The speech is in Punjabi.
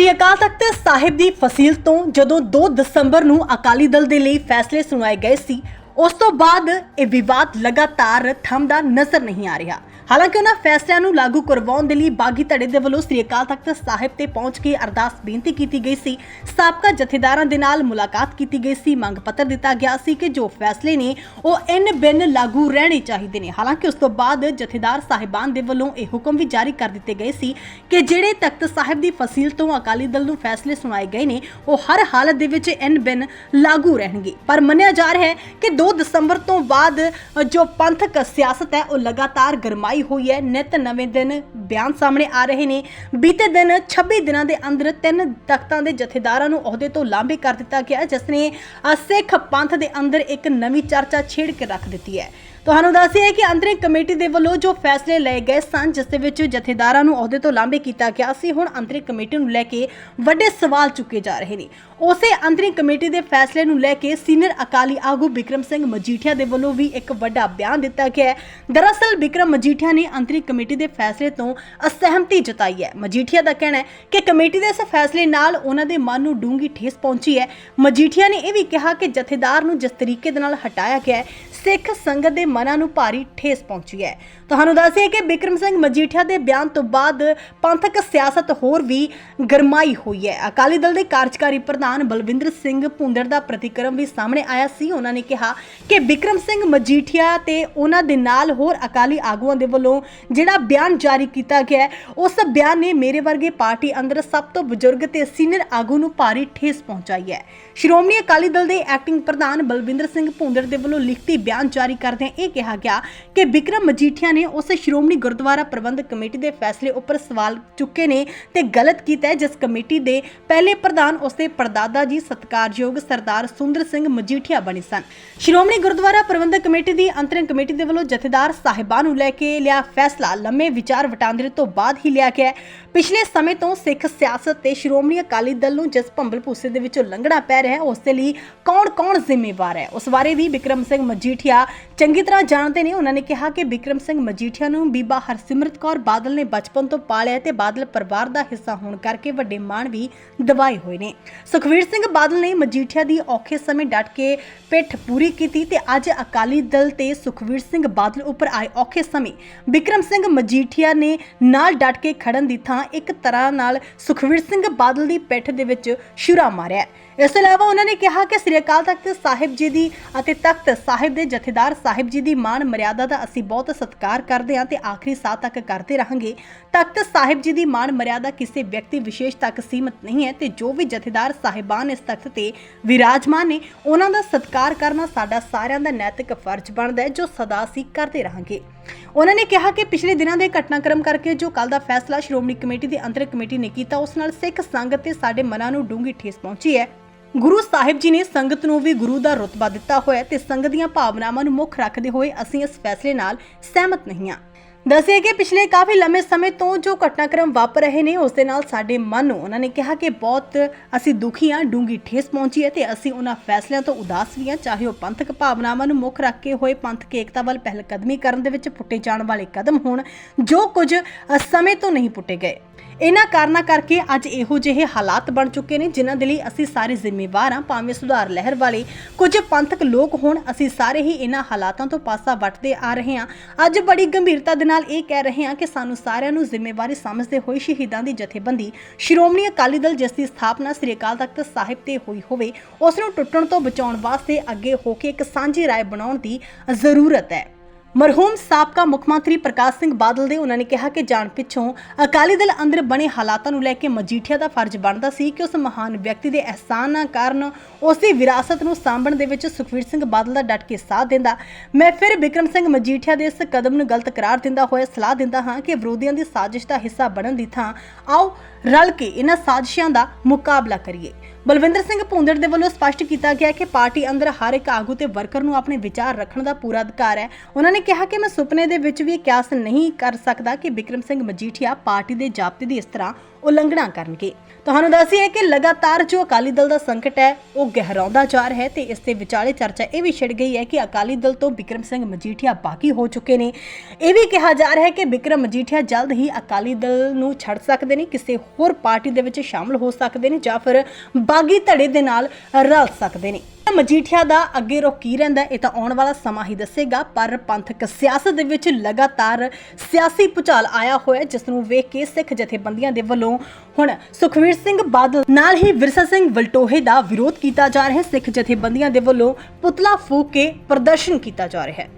ਸ੍ਰੀ ਅਕਾਲ ਤਖਤ ਸਾਹਿਬ ਦੀ ਫਸੀਲ ਤੋਂ ਜਦੋਂ 2 ਦਸੰਬਰ ਨੂੰ ਅਕਾਲੀ ਦਲ ਦੇ ਲਈ ਫੈਸਲੇ ਸੁਣਾਏ ਗਏ ਸੀ ਉਸ ਤੋਂ ਬਾਅਦ ਇਹ ਵਿਵਾਦ ਲਗਾਤਾਰ ਥੰਮਦਾ ਨਜ਼ਰ ਨਹੀਂ ਆ ਰਿਹਾ। ਹਾਲਾਂਕਿ ਉਹਨਾਂ ਫੈਸਲਿਆਂ ਨੂੰ ਲਾਗੂ ਕਰਵਾਉਣ ਦੇ ਲਈ ਬਾਗੀ ਧੜੇ ਦੇ ਵੱਲੋਂ ਸ੍ਰੀ ਅਕਾਲ ਤਖਤ ਸਾਹਿਬ ਤੇ ਪਹੁੰਚ ਕੇ ਅਰਦਾਸ ਬੇਨਤੀ ਕੀਤੀ ਗਈ ਸੀ। ਸਾਬਕਾ ਜਥੇਦਾਰਾਂ ਦੇ ਨਾਲ ਮੁਲਾਕਾਤ ਕੀਤੀ ਗਈ ਸੀ। ਮੰਗ ਪੱਤਰ ਦਿੱਤਾ ਗਿਆ ਸੀ ਕਿ ਜੋ ਫੈਸਲੇ ਨੇ, ਉਹ ਇਨ ਬਿਨ ਲਾਗੂ ਰਹਿਣੇ ਚਾਹੀਦੇ ਨੇ। ਹਾਲਾਂਕਿ ਉਸ ਤੋਂ ਬਾਅਦ ਜਥੇਦਾਰ ਸਾਹਿਬਾਨ ਦੇ ਵੱਲੋਂ ਇਹ ਹੁਕਮ ਵੀ ਜਾਰੀ ਕਰ ਦਿੱਤੇ ਗਏ ਸੀ ਕਿ ਜਿਹੜੇ ਤਖਤ ਸਾਹਿਬ ਦੀ ਫਸੀਲ ਤੋਂ ਅਕਾਲੀ ਦਲ ਨੂੰ ਫੈਸਲੇ ਸੁਣਾਏ ਗਏ ਨੇ, ਉਹ ਹਰ ਹਾਲਤ ਦੇ ਵਿੱਚ ਇਨ ਬਿਨ ਲਾਗੂ ਰਹਿਣਗੇ। ਪਰ ਮੰਨਿਆ ਜਾ ਰਿਹਾ ਹੈ ਕਿ 2 ਦਸੰਬਰ ਤੋਂ ਬਾਅਦ ਜੋ ਪੰਥਕ ਸਿਆਸਤ ਹੈ, ਉਹ ਲਗਾਤਾਰ ਗਰਮਾਈ ਹੋਈ ਹੈ। ਨਿਤ ਨਵੇਂ ਦਿਨ ਬਿਆਨ ਸਾਹਮਣੇ ਆ ਰਹੇ ਨੇ। ਬੀਤੇ ਦਿਨ 26 ਦਿਨਾਂ ਦੇ ਅੰਦਰ ਤਿੰਨ ਤਖਤਾਂ ਦੇ ਜਥੇਦਾਰਾਂ ਨੂੰ ਅਹੁਦੇ ਤੋਂ ਲਾਂਭੇ ਕਰ ਦਿੱਤਾ ਗਿਆ, ਜਿਸ ਨੇ ਸਿੱਖ ਪੰਥ ਦੇ ਅੰਦਰ ਇੱਕ ਨਵੀਂ ਚਰਚਾ ਛੇੜ ਕੇ ਰੱਖ ਦਿੱਤੀ ਹੈ। ਤੁਹਾਨੂੰ ਦੱਸਿਆ ਕਿ ਅੰਤਰਿਮ ਕਮੇਟੀ ਦੇ ਵੱਲੋਂ ਜੋ ਫੈਸਲੇ ਲਏ ਗਏ ਸਨ, ਜਿਸ ਦੇ ਵਿੱਚ ਜਥੇਦਾਰਾਂ ਨੂੰ ਅਹੁਦੇ ਤੋਂ ਲਾਂਭੇ ਕੀਤਾ ਗਿਆ ਸੀ ਹੁਣ ਅੰਤਰਿਮ ਕਮੇਟੀ ਨੂੰ ਲੈ ਕੇ ਵੱਡੇ ਸਵਾਲ ਚੁੱਕੇ ਜਾ ਰਹੇ ਨੇ। ਉਸੇ ਅੰਤਰਿਮ ਕਮੇਟੀ ਦੇ ਫੈਸਲੇ ਨੂੰ ਲੈ ਕੇ ਸੀਨੀਅਰ ਅਕਾਲੀ ਆਗੂ ਬਿਕਰਮ ਸਿੰਘ ਮਜੀਠੀਆ ਦੇ ਵੱਲੋਂ ਵੀ ਇੱਕ ਵੱਡਾ ਬਿਆਨ ਦਿੱਤਾ ਗਿਆ ਹੈ। ਦਰਅਸਲ, ਬਿਕਰਮ ਮਜੀਠੀਆ ਨੇ ਅੰਤਰਿਮ ਕਮੇਟੀ ਦੇ ਫੈਸਲੇ ਤੋਂ ਅਸਹਿਮਤੀ ਜਤਾਈ ਹੈ। ਮਜੀਠੀਆ ਦਾ ਕਹਿਣਾ ਹੈ ਕਿ ਕਮੇਟੀ ਦੇ ਇਸ ਫੈਸਲੇ ਨਾਲ ਉਹਨਾਂ ਦੇ ਮਨ ਨੂੰ ਡੂੰਗੀ ਠੇਸ ਪਹੁੰਚੀ ਹੈ। ਮਜੀਠੀਆ ਨੇ ਇਹ ਵੀ ਕਿਹਾ ਕਿ ਜਥੇਦਾਰ ਨੂੰ ਜਿਸ ਤਰੀਕੇ ਦੇ ਨਾਲ ਹਟਾਇਆ ਗਿਆ ਹੈ, ਸਿੱਖ ਸੰਗਤ ਦੇ ਮਨਾਂ ਨੂੰ ਭਾਰੀ ਠੇਸ ਪਹੁੰਚੀ ਹੈ। ਤੁਹਾਨੂੰ ਦੱਸਿਆ ਕਿ ਬਿਕਰਮ ਸਿੰਘ ਮਜੀਠੀਆ ਦੇ ਬਿਆਨ ਤੋਂ ਬਾਅਦ ਪੰਥਕ ਸਿਆਸਤ ਹੋਰ ਵੀ ਗਰਮਾਈ ਹੋਈ ਹੈ। ਅਕਾਲੀ ਦਲ ਦੇ ਕਾਰਜਕਾਰੀ ਪ੍ਰਧਾਨ ਬਲਵਿੰਦਰ ਸਿੰਘ ਭੁੰਦੜ ਦਾ ਪ੍ਰਤੀਕਰਮ ਵੀ ਸਾਹਮਣੇ ਆਇਆ ਸੀ। ਉਹਨਾਂ ਨੇ ਕਿਹਾ ਕਿ ਬਿਕਰਮ ਸਿੰਘ ਮਜੀਠੀਆ ਤੇ ਉਹਨਾਂ ਦੇ ਨਾਲ ਹੋਰ ਅਕਾਲੀ ਆਗੂਆਂ ਦੇ ਵੱਲੋਂ ਜਿਹੜਾ ਬਿਆਨ ਜਾਰੀ ਕੀਤਾ ਗਿਆ ਉਸ ਬਿਆਨ ਨੇ ਮੇਰੇ ਵਰਗੇ ਪਾਰਟੀ ਅੰਦਰ ਸਭ ਤੋਂ ਬਜ਼ੁਰਗ ਤੇ ਸੀਨੀਅਰ ਆਗੂ ਨੂੰ ਭਾਰੀ ਠੇਸ ਪਹੁੰਚਾਈ ਹੈ। ਸ਼੍ਰੋਮਣੀ ਅਕਾਲੀ ਦਲ ਦੇ ਐਕਟਿੰਗ ਪ੍ਰਧਾਨ ਬਲਵਿੰਦਰ ਸਿੰਘ ਭੁੰਦੜ ਦੇ ਵੱਲੋਂ ਲਿਖਤੀ ਬਿਆਨ ਜਾਰੀ ਕਰਦਿਆਂ ਇਹ ਕਿਹਾ ਗਿਆ ਕਿ ਬਿਕਰਮ ਮਜੀਠੀਆ ਨੇ ਉਸ ਸ਼੍ਰੋਮਣੀ ਗੁਰਦੁਆਰਾ ਪ੍ਰਬੰਧਕ ਕਮੇਟੀ ਦੇ ਫੈਸਲੇ ਉੱਪਰ ਸਵਾਲ ਚੁੱਕੇ ਨੇ ਤੇ ਗਲਤ ਕੀਤਾ ਜਿਸ ਕਮੇਟੀ ਦੇ ਪਹਿਲੇ ਪ੍ਰਧਾਨ ਉਸਦੇ ਪਰਦਾਦਾ ਜੀ ਸਤਕਾਰਯੋਗ ਸਰਦਾਰ ਸੁੰਦਰ ਸਿੰਘ ਮਜੀਠੀਆ ਬਣੇ ਸਨ। ਸ਼੍ਰੋਮਣੀ ਗੁਰਦੁਆਰਾ ਪ੍ਰਬੰਧਕ ਕਮੇਟੀ ਦੀ ਅੰਤਰਿਮ ਕਮੇਟੀ ਦੇ ਵੱਲੋਂ ਜਥੇਦਾਰ ਸਾਹਿਬਾਨ ਨੂੰ ਲੈ ਕੇ ਲਿਆ ਫੈਸਲਾ ਲੰਮੇ ਵਿਚਾਰ ਵਟਾਂਦਰੇ ਤੋਂ ਬਾਅਦ ਹੀ ਲਿਆ ਗਿਆ ਪਿਛਲੇ ਸਮੇਂ ਤੋਂ ਸਿੱਖ ਸਿਆਸਤ ਤੇ ਸ਼੍ਰੋਮਣੀ ਅਕਾਲੀ ਦਲ ਨੂੰ ਜਿਸ ਭੰਬਲ ਭੂਸੇ ਦੇ ਵਿੱਚੋਂ ਲੰਘਣਾ ਪੈ ਰਿਹਾ ਹੈ, ਉਸ ਦੇ ਲਈ ਕੌਣ-ਕੌਣ ਜ਼ਿੰਮੇਵਾਰ ਹੈ? ਉਸ ਬਾਰੇ ਵੀ ਬਿਕਰਮ ਸਿੰਘ ਮਜੀਠੀਆ ਚੰਗੀ ਤਰ੍ਹਾਂ ਜਾਣਦੇ ਨੇ, ਉਹਨਾਂ ਨੇ ਕਿਹਾ ਕਿ ਬਿਕਰਮ ਸਿੰਘ ਮਜੀਠੀਆ ਨੂੰ ਬੀਬਾ ਹਰਸਿਮਰਤ ਕੌਰ ਬਾਦਲ ਨੇ ਬਚਪਨ ਤੋਂ ਪਾਲਿਆ ਤੇ ਬਾਦਲ ਪਰਿਵਾਰ ਦਾ ਹਿੱਸਾ ਹੋਣ ਕਰਕੇ ਵੱਡੇ ਮਾਣ ਵੀ ਦਿਵਾਏ ਹੋਏ ਨੇ। ਸੁਖਵੀਰ ਸਿੰਘ ਬਾਦਲ ਨੇ ਮਜੀਠੀਆ ਦੀ ਔਖੇ ਸਮੇਂ ਡਟ ਕੇ ਪਿੱਠ ਪੂਰੀ ਕੀਤੀ ਤੇ ਅੱਜ ਅਕਾਲੀ ਦਲ ਤੇ ਸੁਖਵੀਰ ਸਿੰਘ ਬਾਦਲ ਉੱਪਰ ਆਏ ਔਖੇ ਸਮੇਂ ਬਿਕਰਮ ਸਿੰਘ ਮਜੀਠੀਆ ਨੇ ਨਾਲ ਡਟ ਕੇ ਖੜਨ ਦੀ ਥਾਂ ਇੱਕ ਤਰ੍ਹਾਂ ਨਾਲ ਸੁਖਵੀਰ ਸਿੰਘ ਬਾਦਲ ਦੀ ਪਿੱਠ ਦੇ ਵਿੱਚ ਸ਼ੁਰਾ ਮਾਰਿਆ। ਇਸ ਤੋਂ ਇਲਾਵਾ ਉਹਨਾਂ ਨੇ ਕਿਹਾ ਕਿ ਸ੍ਰੀ ਅਕਾਲ ਤਖਤ ਸਾਹਿਬ ਜੀ ਦੀ ਅਤੇ ਤਖਤ ਸਾਹਿਬ ਦੇ ਜਥੇਦਾਰ ਸਾਹਿਬ ਜੀ ਦੀ ਮਾਣ ਮਰਿਆਦਾ ਦਾ ਅਸੀਂ ਬਹੁਤ ਸਤਿਕਾਰ ਕਰਦੇ ਹਾਂ ਤੇ ਆਖਰੀ ਸਾਹ ਤੱਕ ਕਰਦੇ ਰਹਾਂਗੇ। ਤਖਤ ਸਾਹਿਬ ਜੀ ਦੀ ਮਾਣ ਮਰਿਆਦਾ ਕਿਸੇ ਵਿਅਕਤੀ ਵਿਸ਼ੇਸ਼ ਤੱਕ ਸੀਮਤ ਨਹੀਂ ਹੈ ਤੇ ਜੋ ਵੀ ਜਥੇਦਾਰ ਸਾਹਿਬਾਨ ਇਸ ਤਖਤ ਤੇ ਵਿਰਾਜਮਾਨ ਨੇ, ਉਹਨਾਂ ਦਾ ਸਤਿਕਾਰ ਕਰਨਾ ਸਾਡਾ ਸਾਰਿਆਂ ਦਾ ਨੈਤਿਕ ਫਰਜ਼ ਬਣਦਾ ਹੈ, ਜੋ ਸਦਾ ਅਸੀਂ ਕਰਦੇ ਰਹਾਂਗੇ। ਉਹਨਾਂ ਨੇ ਕਿਹਾ ਕਿ ਪਿਛਲੇ ਦਿਨਾਂ ਦੇ ਘਟਨਾਕ੍ਰਮ ਕਰਕੇ ਜੋ ਕੱਲ ਦਾ ਫੈਸਲਾ ਸ਼੍ਰੋਮਣੀ ਕਮੇਟੀ ਦੀ ਅੰਤਰਿਮ ਕਮੇਟੀ ਨੇ ਕੀਤਾ, ਉਸ ਨਾਲ ਸਿੱਖ ਸੰਗਤ ਤੇ ਸਾਡੇ ਮਨਾਂ ਨੂੰ ਡੂੰਘੀ ਠੇਸ ਪਹੁੰਚੀ ਹੈ। ਗੁਰੂ ਸਾਹਿਬ ਜੀ ਨੇ ਸੰਗਤ ਨੂੰ ਵੀ ਗੁਰੂ ਦਾ ਰੁਤਬਾ ਦਿੱਤਾ ਹੋਇਆ ਤੇ ਸੰਗਤ ਦੀਆਂ ਭਾਵਨਾਵਾਂ ਨੂੰ ਮੁੱਖ ਰੱਖਦੇ ਹੋਏ ਅਸੀਂ ਇਸ ਫੈਸਲੇ ਨਾਲ ਸਹਿਮਤ ਨਹੀਂ ਹਾਂ। ਦੱਸਿਆ ਕਿ ਪਿਛਲੇ ਕਾਫੀ ਲੰਮੇ ਸਮੇਂ ਤੋਂ ਜੋ ਘਟਨਾਕ੍ਰਮ ਵਾਪਰ ਰਹੇ ਨੇ, ਉਸ ਦੇ ਨਾਲ ਸਾਡੇ ਮਨ ਨੂੰ ਉਹਨਾਂ ਨੇ ਕਿਹਾ ਕਿ ਬਹੁਤ ਅਸੀਂ ਦੁਖੀ ਹਾਂ ਡੂੰਗੀ ਠੇਸ ਪਹੁੰਚੀ ਹੈ ਤੇ ਅਸੀਂ ਉਹਨਾਂ ਫੈਸਲਿਆਂ ਤੋਂ ਉਦਾਸ ਵੀ ਹਾਂ, ਚਾਹੇ ਉਹ ਪੰਥਕ ਭਾਵਨਾਵਾਂ ਨੂੰ ਮੁੱਖ ਰੱਖ ਕੇ ਹੋਏ ਪੰਥਕ ਏਕਤਾ ਵੱਲ ਪਹਿਲਕਦਮੀ ਕਰਨ ਦੇ ਵਿੱਚ ਪੁੱਟੇ ਜਾਣ ਵਾਲੇ ਕਦਮ ਹੋਣ, ਜੋ ਕੁਝ ਸਮੇਂ ਤੋਂ ਨਹੀਂ ਪੁੱਟੇ ਗਏ। ਇਹਨਾਂ ਕਾਰਨਾਂ ਕਰਕੇ ਅੱਜ ਇਹੋ ਜਿਹੇ ਹਾਲਾਤ ਬਣ ਚੁੱਕੇ ਨੇ, ਜਿਨ੍ਹਾਂ ਦੇ ਲਈ ਅਸੀਂ ਸਾਰੇ ਜ਼ਿੰਮੇਵਾਰ ਹਾਂ। ਭਾਵੇਂ ਸੁਧਾਰ ਲਹਿਰ ਵਾਲੇ ਕੁਝ ਪੰਥਕ ਲੋਕ ਹੋਣ, ਅਸੀਂ ਸਾਰੇ ਹੀ ਇਹਨਾਂ ਹਾਲਾਤਾਂ ਤੋਂ ਪਾਸਾ ਵੱਟਦੇ ਆ ਰਹੇ ਹਾਂ। ਅੱਜ ਬੜੀ ਗੰਭੀਰਤਾ ਦੇ ਨਾਲ ਇਹ ਕਹਿ ਰਹੇ ਹਾਂ ਕਿ ਸਾਨੂੰ ਸਾਰਿਆਂ ਨੂੰ ਜ਼ਿੰਮੇਵਾਰੀ ਸਮਝਦੇ ਹੋਏ ਸ਼ਹੀਦਾਂ ਦੀ ਜਥੇਬੰਦੀ ਸ਼੍ਰੋਮਣੀ ਅਕਾਲੀ ਦਲ ਜਿਸ ਦੀ ਸਥਾਪਨਾ ਸ੍ਰੀ ਅਕਾਲ ਤਖਤ ਸਾਹਿਬ ਤੇ ਹੋਈ ਹੋਵੇ, ਉਸ ਨੂੰ ਟੁੱਟਣ ਤੋਂ ਬਚਾਉਣ ਵਾਸਤੇ ਅੱਗੇ ਹੋ ਕੇ ਇੱਕ ਸਾਂਝੀ ਰਾਏ ਬਣਾਉਣ ਦੀ ਜ਼ਰੂਰਤ ਹੈ। ਮਰਹੂਮ ਸਾਬਕਾ ਮੁੱਖ ਮੰਤਰੀ ਪ੍ਰਕਾਸ਼ ਸਿੰਘ ਬਾਦਲ ਦੇ ਉਹਨਾਂ ਨੇ ਕਿਹਾ ਕਿ ਜਾਣ ਪਿੱਛੋਂ ਅਕਾਲੀ ਦਲ ਅੰਦਰ ਬਣੇ ਹਾਲਾਤਾਂ ਨੂੰ ਲੈ ਕੇ ਮਜੀਠੀਆ ਦਾ ਫਰਜ਼ ਬਣਦਾ ਸੀ ਕਿ ਉਸ ਮਹਾਨ ਵਿਅਕਤੀ ਦੇ ਅਹਿਸਾਨਾਂ ਕਾਰਨ ਉਸ ਦੀ ਵਿਰਾਸਤ ਨੂੰ ਸਾਂਭਣ ਦੇ ਵਿੱਚ ਸੁਖਵੀਰ ਸਿੰਘ ਬਾਦਲ ਦਾ ਡਟ ਕੇ ਸਾਥ ਦਿੰਦਾ। ਮੈਂ ਫਿਰ ਬਿਕਰਮ ਸਿੰਘ ਮਜੀਠੀਆ ਦੇ ਇਸ ਕਦਮ ਨੂੰ ਗਲਤ ਕਰਾਰ ਦਿੰਦਾ ਹੋਇਆ ਸਲਾਹ ਦਿੰਦਾ ਹਾਂ ਕਿ ਵਿਰੋਧੀਆਂ ਦੀ ਸਾਜ਼ਿਸ਼ ਦਾ ਹਿੱਸਾ ਬਣਨ ਦੀ ਥਾਂ ਆਓ ਰਲ ਕੇ ਇਹਨਾਂ ਸਾਜ਼ਿਸ਼ਾਂ ਦਾ ਮੁਕਾਬਲਾ ਕਰੀਏ। ਬਲਵਿੰਦਰ ਸਿੰਘ ਭੁੰਦੜ ਦੇ ਵੱਲੋਂ ਸਪਸ਼ਟ ਕੀਤਾ ਗਿਆ ਕਿ ਪਾਰਟੀ ਅੰਦਰ ਹਰ ਇੱਕ ਆਗੂ ਤੇ ਵਰਕਰ ਨੂੰ ਆਪਣੇ ਵਿਚਾਰ ਰੱਖਣ ਦਾ ਪੂਰਾ ਅਧਿਕਾਰ ਹੈ। ਉਹਨਾਂ ਨੇ ਕਿਹਾ ਕਿ ਮੈਂ ਸੁਪਨੇ ਦੇ ਵਿੱਚ ਵੀ ਕਿਆਸ ਨਹੀਂ ਕਰ ਸਕਦਾ ਕਿ ਬਿਕਰਮ ਸਿੰਘ ਮਜੀਠੀਆ ਪਾਰਟੀ ਦੇ ਜਾਬਤੇ ਦੀ ਇਸ ਤਰ੍ਹਾਂ ਉਲੰਘਣਾ ਕਰਨਗੇ। ਤੁਹਾਨੂੰ ਦੱਸੀਏ ਕਿ ਲਗਾਤਾਰ ਜੋ ਅਕਾਲੀ ਦਲ ਦਾ ਸੰਕਟ ਹੈ, ਉਹ ਗਹਿਰਾਉਂਦਾ ਜਾ ਰਿਹਾ ਹੈ ਤੇ ਇਸ ਦੇ ਵਿਚਾਲੇ ਚਰਚਾ ਇਹ ਵੀ ਛਿੜ ਗਈ ਹੈ ਕਿ ਅਕਾਲੀ ਦਲ ਤੋਂ ਬਿਕਰਮ ਸਿੰਘ ਮਜੀਠੀਆ ਬਾਕੀ ਹੋ ਚੁੱਕੇ ਨੇ। ਇਹ ਵੀ ਕਿਹਾ ਜਾ ਰਿਹਾ ਹੈ ਕਿ ਬਿਕਰਮ ਮਜੀਠੀਆ ਜਲਦ ਹੀ ਅਕਾਲੀ ਦਲ ਨੂੰ ਛੱਡ ਸਕਦੇ ਨੇ, ਕਿਸੇ ਹੋਰ ਪਾਰਟੀ ਦੇ ਵਿੱਚ ਸ਼ਾਮਲ ਹੋ ਸਕਦੇ ਨੇ ਜਾਂ ਫਿਰ ਬਾਗੀ ਧੜੇ ਦੇ ਨਾਲ ਰਲ ਸਕਦੇ ਨੇ। ਮਜੀਠੀਆ ਦਾ ਅੱਗੇ ਰੁਖ ਕੀ ਰਹਿੰਦਾ ਇਹ ਤਾਂ ਆਉਣ ਵਾਲਾ ਸਮਾਂ ਹੀ ਦੱਸੇਗਾ। ਪਰ ਪੰਥਕ ਸਿਆਸਤ ਦੇ ਵਿੱਚ ਲਗਾਤਾਰ ਸਿਆਸੀ ਭੁਚਾਲ ਆਇਆ ਹੋਇਆ ਹੈ, ਜਿਸ ਨੂੰ ਵੇਖ ਕੇ ਸਿੱਖ ਜਥੇਬੰਦੀਆਂ ਦੇ ਵੱਲੋਂ ਹੁਣ ਸੁਖਵੀਰ ਸਿੰਘ ਬਾਦਲ ਨਾਲ ਹੀ ਵਿਰਸਾ ਸਿੰਘ ਵਲਟੋਹੇ ਦਾ ਵਿਰੋਧ ਕੀਤਾ ਜਾ ਰਿਹਾ ਹੈ। ਸਿੱਖ ਜਥੇਬੰਦੀਆਂ ਦੇ ਵੱਲੋਂ ਪੁਤਲਾ ਫੂਕ ਕੇ ਪ੍ਰਦਰਸ਼ਨ ਕੀਤਾ ਜਾ ਰਿਹਾ ਹੈ।